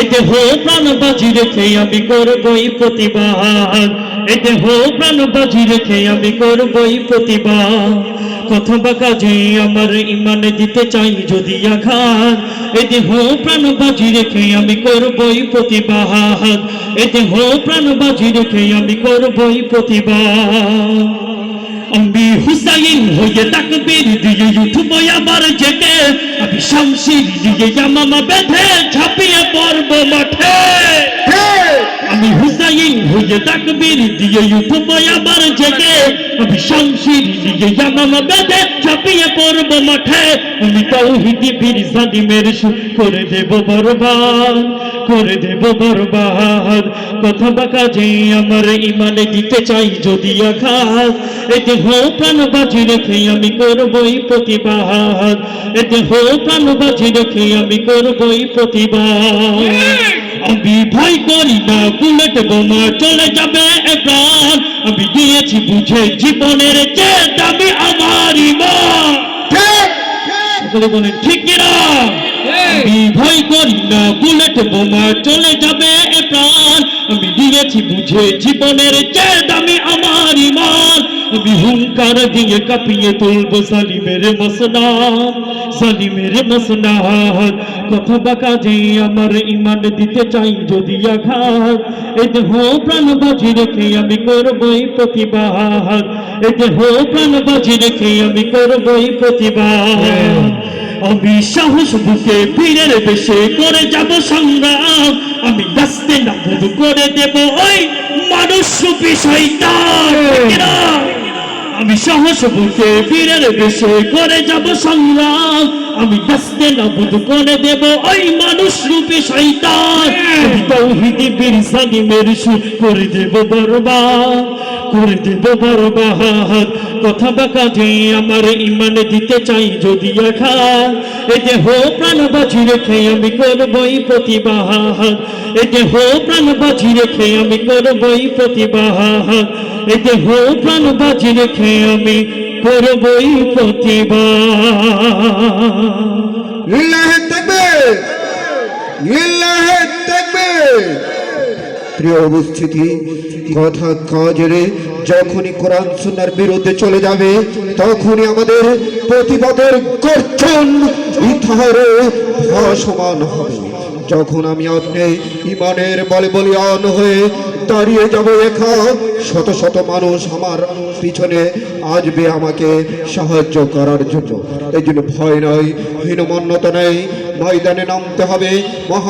এতে হো প্রাণ বাজি রেখে আমি করবই প্রতিবাদ। এতে হো প্রাণ বাজি রেখে আমি করবই প্রতিবাদ। কথা বা কাজে আমার ইমানে দিতে চাই যদি আঘাত। এতে হো প্রাণ বাজি রেখে আমি করবই প্রতিবাদ। এতে হো প্রাণ বাজি রেখে আমি করবই প্রতিবাদ। আমি হুসাইন হয়ে তাকবীর দিয়ে উঠব আবার জেগে। আমি শামশির দিয়ে জামামা বেঁধে ঝাঁপিয়ে পড়ব মাঠে। আমি হুসাইন হয়ে তাকবীর দিয়ে উঠবো আবার জেগে। আমি শামশির দিয়ে জামামা বেঁধে ঝাঁপিয়ে পড়ব মাঠে। আমি তৌহিদি বীর সাদিমের সু করে দেব বরবাদ, করে দেব বরবাদ। কথা বা কাজে আমার ইমানে দিতে চাই যদি আঘাত। এতে হো প্রাণ বাজি রেখে আমি করবই প্রতিবাদ। এতে হো প্রাণ বাজি রেখে আমি করবই প্রতিবাদ। আমি ভয় করি না, বুলেট বোমা চলে যাবে প্রাণ আমি দিয়েছি বুঝে জীবনের দামি ঠিক আমি ভয় করি না, বুলেট বোমা চলে যাবে প্রাণ আমি দিয়েছি বুঝে জীবনের যে দামি আমার ইমান আমি হুঙ্কার দিয়ে কাঁপিয়ে তুলব সালিমের মসনাদ সালিমের মসনাদ কথা বাকা যে আমার ইমান দিতে চাই যদি আঘাত এতে হো প্রাণ বাজি রেখে আমি করবই প্রতিবাদ। এতে হো প্রাণ বাজি রেখে আমি করবই প্রতিবাদ। আমি সাহস বুকে বীরের বেশে করে যাব সংগ্রাম। আমি রাস্তে নাবুদ করে দেব ওই মানুষ না? আমি সাহস বুকে বীরের বেশে করে যাব সংগ্রাম। আমি রাস্তে নাবুদ করে দেব ওই মানুষ রূপী শয়তান। আমি তৌহিদি বীর সালিমের সুর করে দেব বরবাদ করে দেব বরবাদ কথা বাকা যে আমার ইমানে দিতে চাই যদি আঘাত এতে হো প্রাণ বাজি রেখে আমি করবই প্রতিবাদ এতে হো প্রাণ বাজি রেখে আমি করবই প্রতিবাদ এতে হো প্রাণ বাজি রেখে আমি করবই তাকবীর প্রিয় উপস্থিতি, কথা কাজরে যখনই কোরআন সুন্নাহর বিরুদ্ধে চলে যাবে, তখনই আমাদের প্রতিবাদের গর্জন ইথারে ভাসমান হবে। যখন আমি আপনি ইমানের বলে বলিয়ান হয়ে দাঁড়িয়ে যাব এখন, শত শত মানুষ আমার পিছনে আসবে আমাকে সাহায্য করার জন্য। এই জন্য ভয় নয় হীনমন্যতা নেই, ময়দানে নামতে হবে, মহা